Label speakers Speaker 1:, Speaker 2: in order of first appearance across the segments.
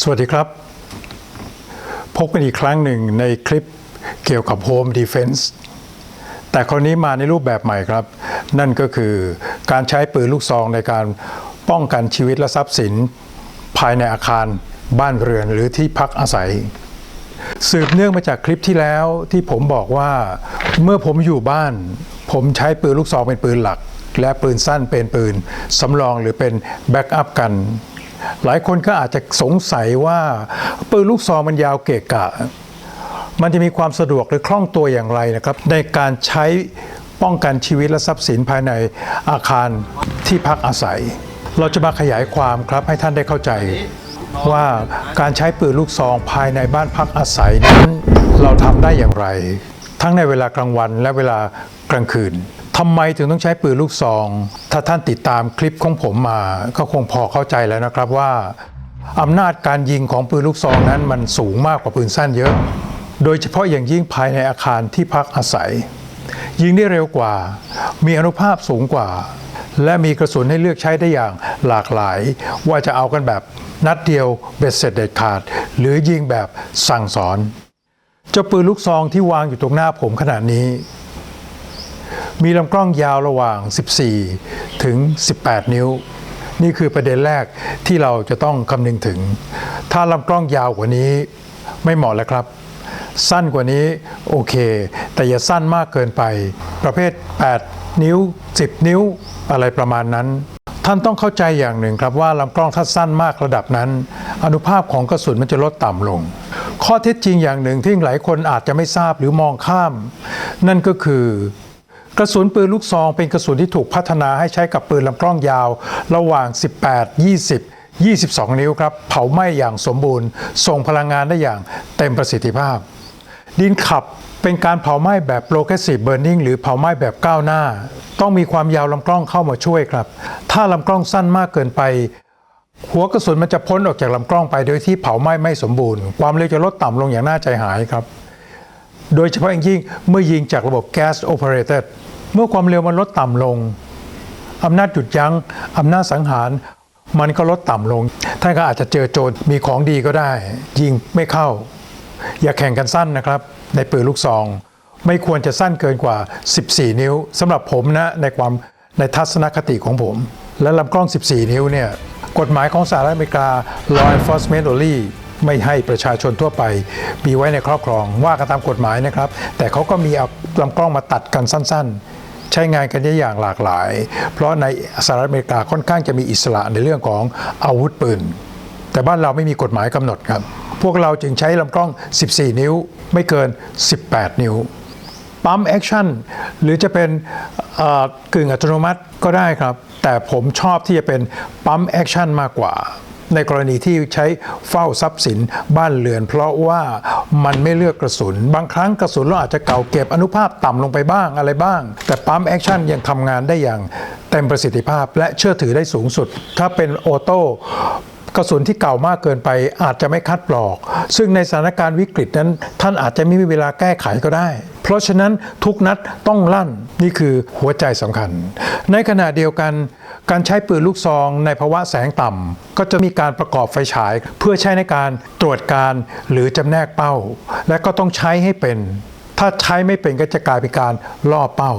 Speaker 1: สวัสดีครับ พบกันอีกครั้งหนึ่งในคลิปเกี่ยวกับ Home Defense แต่คราวนี้มาในรูปแบบใหม่ครับ นั่นก็คือการใช้ปืนลูกซองในการป้องกันชีวิตและทรัพย์สิน ภายในอาคารบ้านเรือนหรือที่พักอาศัย สืบเนื่องมาจากคลิปที่แล้วที่ผมบอกว่าเมื่อผมอยู่บ้าน ผมใช้ปืนลูกซองเป็นปืนหลัก และปืนสั้นเป็นปืนสำรองหรือเป็นแบ็กอัพกัน หลายคนก็อาจจะสงสัยว่าปืนลูกซองมันยาวเกะกะ มันจะมีความสะดวกหรือคล่องตัวอย่างไรนะครับ ในการใช้ป้องกันชีวิตและทรัพย์สินภายในอาคารที่พักอาศัย เราจะมาขยายความครับให้ท่านได้เข้าใจ ว่าการใช้ปืนลูกซองภายในบ้านพักอาศัยนั้นเราทำได้อย่างไร ทั้งในเวลากลางวันและเวลากลางคืน ทำไมถึงต้องใช้ปืนลูกซอง ถ้าท่านติดตามคลิปของผมมา ก็คงพอเข้าใจแล้วนะครับว่าอำนาจการยิงของปืนลูกซองนั้นมันสูงมากกว่าปืนสั้นเยอะ โดยเฉพาะอย่างยิ่งภายในอาคารที่พักอาศัย ยิงได้เร็วกว่า มีอนุภาพสูงกว่า และมีกระสุนให้เลือกใช้ได้อย่างหลากหลาย ว่าจะเอากันแบบนัดเดียวเบ็ดเสร็จเด็ดขาด หรือยิงแบบสั่งสอน เจ้าปืนลูกซองที่วางอยู่ตรงหน้าผมขนาดนี้ มีลำกล้องยาวระหว่าง 14 ถึง 18 นิ้ว นี่คือประเด็นแรกที่เราจะต้องคำนึงถึง ถ้าลำกล้องยาวกว่านี้ไม่เหมาะแล้วครับ สั้นกว่านี้โอเค แต่อย่าสั้นมากเกินไป ประเภท 8 นิ้ว 10 นิ้ว อะไรประมาณนั้นท่านต้องเข้าใจอย่างหนึ่งครับว่าลำกล้องถ้าสั้นมากระดับนั้น อนุภาพของกระสุนมันจะลดต่ำลง ข้อเท็จจริงอย่างหนึ่งที่หลายคนอาจจะไม่ทราบหรือมองข้าม นั่นก็คือ กระสุนปืนลูกซองเป็นกระสุนที่ถูกพัฒนาให้ใช้กับปืนลำกล้องยาว ระหว่าง 18 20 22 นิ้วครับ เผาไหม้อย่างสมบูรณ์ ส่งพลังงานได้อย่างเต็มประสิทธิภาพ ดินขับเป็นการเผาไหม้แบบ progressive burning หรือเผาไหม้แบบก้าวหน้า ต้องมีความยาวลำกล้องเข้ามาช่วยครับ ถ้าลำกล้องสั้นมากเกินไป หัวกระสุนมันจะพ้นออกจากลำกล้องไปโดยที่เผาไหม้ไม่สมบูรณ์ ความเร็วจะลดต่ำลงอย่างน่าใจหายครับ โดยเฉพาะอย่างยิ่งเมื่อยิงจากระบบ gas operated เมื่อความเร็วมันลดต่ำลงอำนาจหยุดยัง้งอำนาจสังหารมันก็ลดต่ำลง ท่านก็อาจจะเจอโจรมีของดีก็ได้ ยิงไม่เข้า อย่าแข่งกันสั้นนะครับ ในปืนลูกซอง ไม่ควรจะสั้นเกินกว่า 14 นิ้วสำหรับผมนะในความในทัศนคติของผม และลำกล้อง 14 นิ้วเนี่ยกฎหมายของสหรัฐอเมริกา law enforcement only ไม่ให้ประชาชนทั่วไปมีไว้ในครอบครองว่ากันตามกฎหมายนะครับ แต่เขาก็มีเอาลำกล้องมาตัดกันสั้น ๆ ใช้งานกันได้อย่างหลากหลาย เพราะในสหรัฐอเมริกาค่อนข้างจะมีอิสระในเรื่องของอาวุธปืนแต่บ้านเราไม่มีกฎหมายกำหนดครับ พวกเราจึงใช้ลำกล้อง 14 นิ้วไม่เกิน 18 นิ้วปั๊มแอคชั่นหรือจะเป็นเอ่อกึ่งอัตโนมัติก็ได้ครับ แต่ผมชอบที่จะเป็นปั๊มแอคชั่นมากกว่า ในกรณีที่ใช้เฝ้าทรัพย์สินบ้านเรือน เพราะว่ามันไม่เลือกกระสุน บางครั้งกระสุนเราอาจจะเก่าเก็บอนุภาพต่ำลงไปบ้างอะไรบ้าง แต่ปั๊มแอคชั่นยังทำงานได้อย่างเต็มประสิทธิภาพและเชื่อถือได้สูงสุด ถ้าเป็นออโต้กระสุนที่เก่ามากเกินไปอาจจะไม่คัดปลอก ซึ่งในสถานการณ์วิกฤตนั้น ท่านอาจจะไม่มีเวลาแก้ไขก็ได้ เพราะฉะนั้นทุกนัดต้องลั่นนี่คือหัวใจสำคัญ ในขณะเดียวกัน การใช้ปืนลูกซองในภาวะแสงต่ำ ก็จะมีการประกอบไฟฉาย เพื่อใช้ในการตรวจการหรือจำแนกเป้า และก็ต้องใช้ให้เป็น ถ้าใช้ไม่เป็นก็จะกลายเป็นการล่อเป้า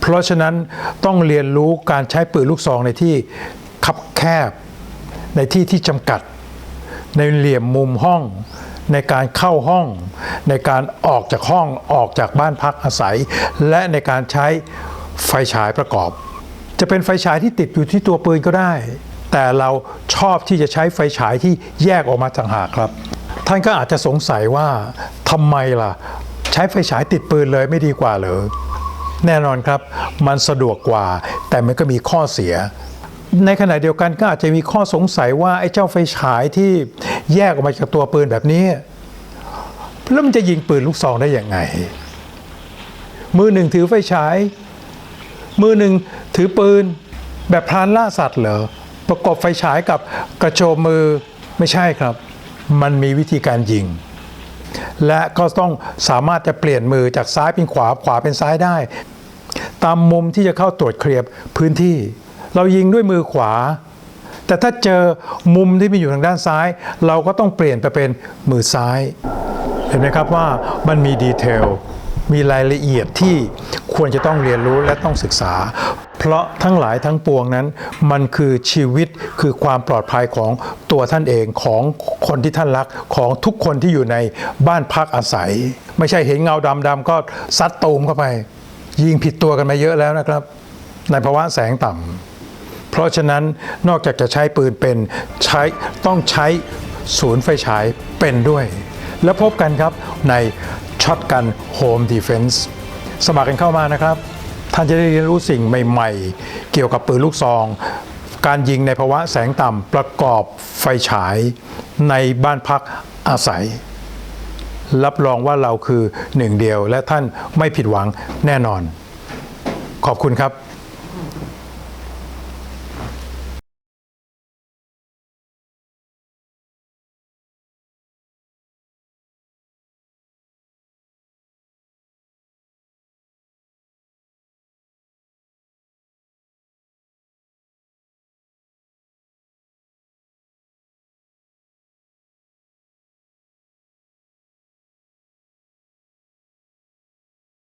Speaker 1: เพราะฉะนั้นต้องเรียนรู้การใช้ปืนลูกซองในที่คับแคบ ในที่ที่จำกัด ในเหลี่ยมมุมห้อง ในการเข้าห้อง ในการออกจากห้องออกจากบ้านพักอาศัย และในการใช้ไฟฉายประกอบ จะเป็นไฟฉายที่ติดอยู่ที่ตัวปืนก็ได้ แต่เราชอบที่จะใช้ไฟฉายที่แยกออกมาต่างหากครับ ท่านก็อาจจะสงสัยว่าทำไมล่ะ ใช้ไฟฉายติดปืนเลยไม่ดีกว่าเหรอแน่นอนครับ มันสะดวกกว่า แต่มันก็มีข้อเสีย ในขณะเดียวกันก็อาจจะมีข้อสงสัยว่าไอ้เจ้าไฟฉายที่แยกออกมาจากตัวปืนแบบนี้แล้วมันจะยิงปืนลูกซองได้อย่างไง มือหนึ่งถือไฟฉาย มือหนึ่ง ถือปืนแบบพรานล่าสัตว์เหรอประกบไฟฉายกับกระโจมมือไม่ใช่ครับ มันมีวิธีการยิง และก็ต้องสามารถจะเปลี่ยนมือจากซ้ายเป็นขวาขวาเป็นซ้ายได้ ตามมุมที่จะเข้าตรวจเคลียร์พื้นที่ เรายิงด้วยมือขวา แต่ถ้าเจอมุมที่มีอยู่ทางด้านซ้าย เราก็ต้องเปลี่ยนไปเป็นมือซ้าย เห็นไหมครับว่ามันมีดีเทลมีรายละเอียดที่ควรจะต้องเรียนรู้และต้องศึกษา เพราะทั้งหลายทั้งปวงนั้น มันคือชีวิตคือความปลอดภัยของตัวท่านเองของคนที่ท่านรักของทุกคนที่อยู่ในบ้านพักอาศัย ไม่ใช่เห็นเงาดำๆก็ซัดตูมเข้าไป ยิงผิดตัวกันมาเยอะแล้วนะครับ ในภาวะแสงต่ำเพราะฉะนั้นนอกจากจะใช้ปืนเป็นใช้ต้องใช้ศูนย์ไฟฉายเป็นด้วย แล้วพบกันครับในช็อตกันโฮมดีเฟนส์สมัครกันเข้ามานะครับ ท่านจะได้เรียนรู้สิ่งใหม่ ๆ เกี่ยวกับปืนลูกซอง การยิงในภาวะแสงต่ำประกอบไฟฉายในบ้านพักอาศัย รับรองว่าเราคือหนึ่งเดียวและท่านไม่ผิดหวังแน่นอน ขอบคุณครับ